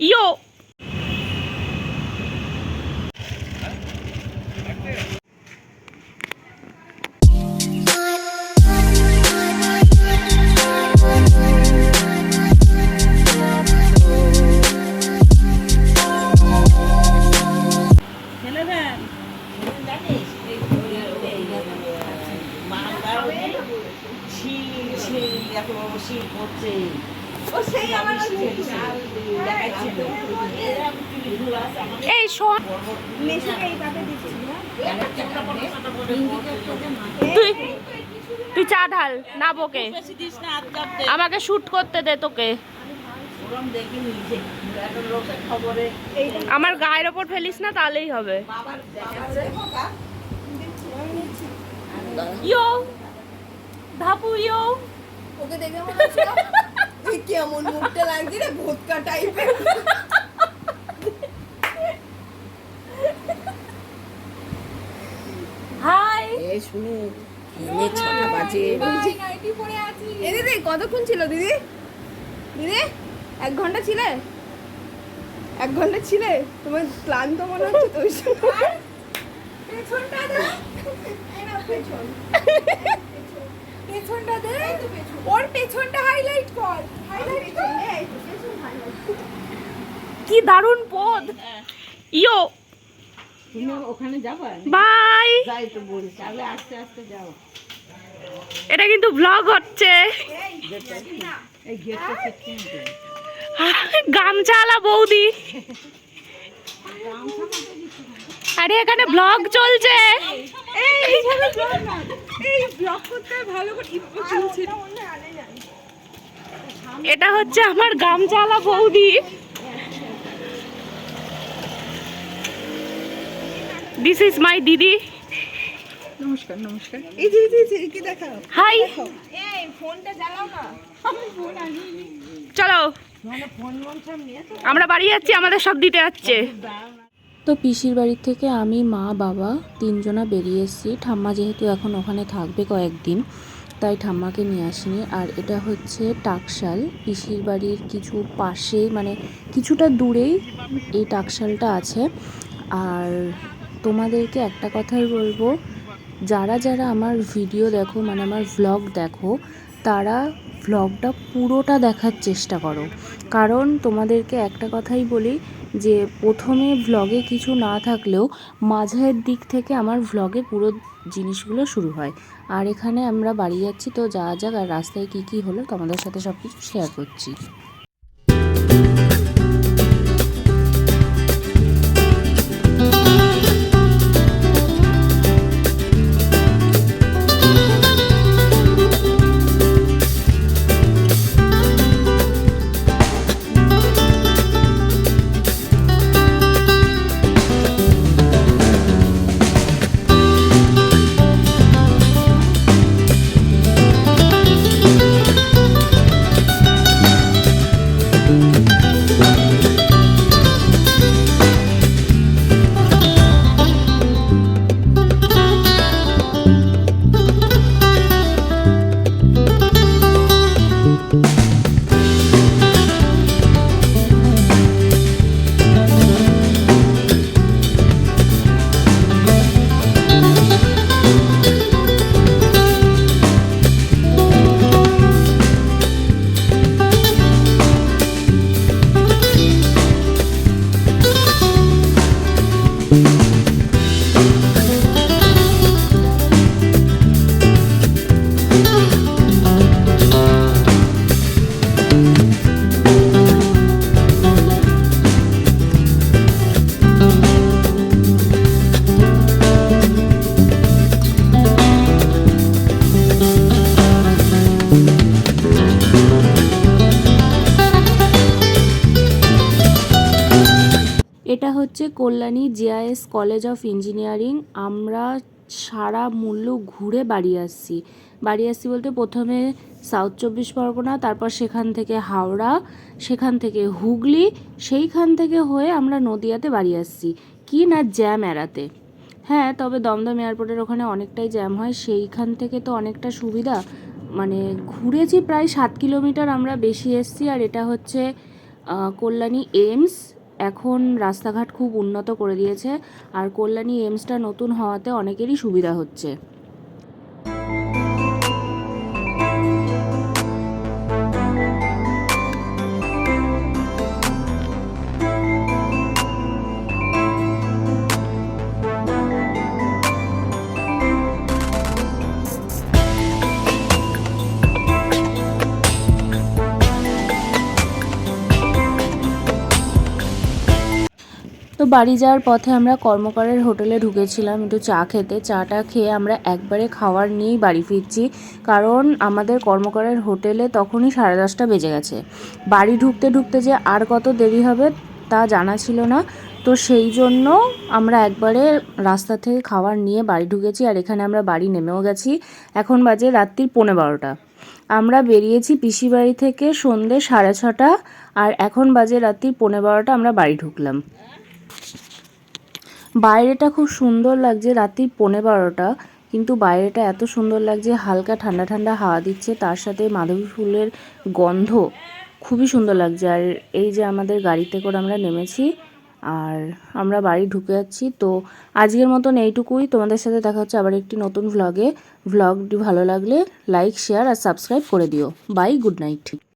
ইয়ো তো এই শোন। হ্যাঁ তুই তুই চা ঢাল না বকে। আমাকে শুট করতে দে তোকে। আমার গায়ের ওপর ফেলিস না তাহলেই হবে। ইয়ো ধাপু ইয়ো। ওকে দেখে মনে হচ্ছে তুই কেমন মুখটা লাগছে রে ভোটকা টাইপের হাই। এই শুনে এনে ছটা বাজে। এ দিদি কতক্ষণ ছিল দিদি? দিদি এক ঘণ্টা ছিলে? এক ঘণ্টা ছিলে? তোমার ক্লান্ত মনে হচ্ছে তো পেছনটা পেছন। ওর পেছনটা হাইলাইট কর হাইলাইট কর কি দারুণ পদ ইয়ো তুমি ওখানে যাবা বাই যাই তো বলি তাহলে আস্তে আস্তে যাও এটা কিন্তু ব্লগ হচ্ছে গামছালা বৌদি আরে এখানে ব্লগ চলছে এই ব্লক করতে ভালো করে এটা হচ্ছে আমার গামছালা বৌদি। দিস ইজ মাই দিদি। নমস্কার নমস্কার। এই যে এই যে, এই যে কি দেখাও। হাই এই ফোনটা জ্বালাও না। চলো। মানে ফোন আমরা বাড়ি যাচ্ছি আমাদের সব দিতে যাচ্ছে তো পিসির বাড়ির থেকে আমি, মা, বাবা তিনজনা বেরিয়ে এসেছি। ঠাম্মা যেহেতু এখন ওখানে থাকবে কয়েকদিন, তাই ঠাম্মাকে নিয়ে আসিনি। আর এটা হচ্ছে টাকশাল। পিসির বাড়ির কিছু পাশে মানে কিছুটা দূরেই এই টাকশালটা আছে। আর তোমাদেরকে একটা কথাই বলব, যারা যারা আমার ভিডিও দেখো মানে আমার ভ্লগ দেখো, তারা ভ্লগটা পুরোটা দেখার চেষ্টা করো। কারণ তোমাদেরকে একটা কথাই বলি যে প্রথমে ভ্লগে কিছু না থাকলেও মাঝের দিক থেকে আমার ভ্লগে পুরো জিনিসগুলো শুরু হয়। আর এখানে আমরা বাড়ি যাচ্ছি, তো যা যাক আর রাস্তায় কী কী হলো তোমাদের সাথে সব কিছু শেয়ার করছি। এটা হচ্ছে Kalyani JIS college of engineering. আমরা সারা মূল্য ঘুরে বাড়ি আসছি বাড়ি আসছি বলতে প্রথমে সাউথ চব্বিশ পরগনা, তারপর সেখান থেকে হাওড়া, সেখান থেকে হুগলি, সেইখান থেকে হয়ে আমরা নদিয়াতে বাড়ি আসছি কি না জ্যাম এড়াতে। হ্যাঁ তবে দমদম এয়ারপোর্টের ওখানে অনেকটাই জ্যাম হয়। সেইখান থেকে তো অনেকটা সুবিধা। মানে ঘুরেছি প্রায় সাত কিলোমিটার আমরা বেশি এসছি, আর এটা হচ্ছে কল্যাণী এইমস। এখন রাস্তাঘাট খুব উন্নত করে দিয়েছে, আর কল্যাণী এইমসটা নতুন হওয়াতে অনেকেরই সুবিধা হচ্ছে। বাড়ি যাওয়ার পথে আমরা কর্মকারের হোটেলে ঢুকেছিলাম একটু চা খেতে। চাটা খেয়ে আমরা একবারে খাওয়ার নিয়েই বাড়ি ফিরছি। কারণ আমাদের কর্মকারের হোটেলে তখনই সাড়ে দশটা বেজে গেছে। বাড়ি ঢুকতে ঢুকতে যে আর কত দেরি হবে তা জানা ছিল না। তো সেই জন্য আমরা একবারে রাস্তা থেকে খাবার নিয়ে বাড়ি ঢুকেছি আর এখানে আমরা বাড়ি নেমেও গেছি। এখন বাজে রাত্রির পৌনে বারোটা। আমরা বেরিয়েছি পিসি বাড়ি থেকে সন্ধে সাড়ে ছটা আর এখন বাজে রাত্রির পৌনে বারোটা আমরা বাড়ি ঢুকলাম। বাইরেটা খুব সুন্দর লাগছে রাত্রির পৌনে বারোটা, কিন্তু বাইরেটা এত সুন্দর লাগছে, হালকা ঠান্ডা ঠান্ডা হাওয়া দিচ্ছে, তার সাথে মাধবী ফুলের গন্ধ খুবই সুন্দর লাগছে। আর এই যে আমাদের গাড়িতে করে আমরা নেমেছি, আর আমরা বাড়ি ঢুকে যাচ্ছি। তো আজকের মতন এইটুকুই। তোমাদের সাথে দেখা হচ্ছে আবার একটি নতুন ভ্লগে ভ্লগটি ভালো লাগলে লাইক শেয়ার আর সাবস্ক্রাইব করে দিও। Bye good night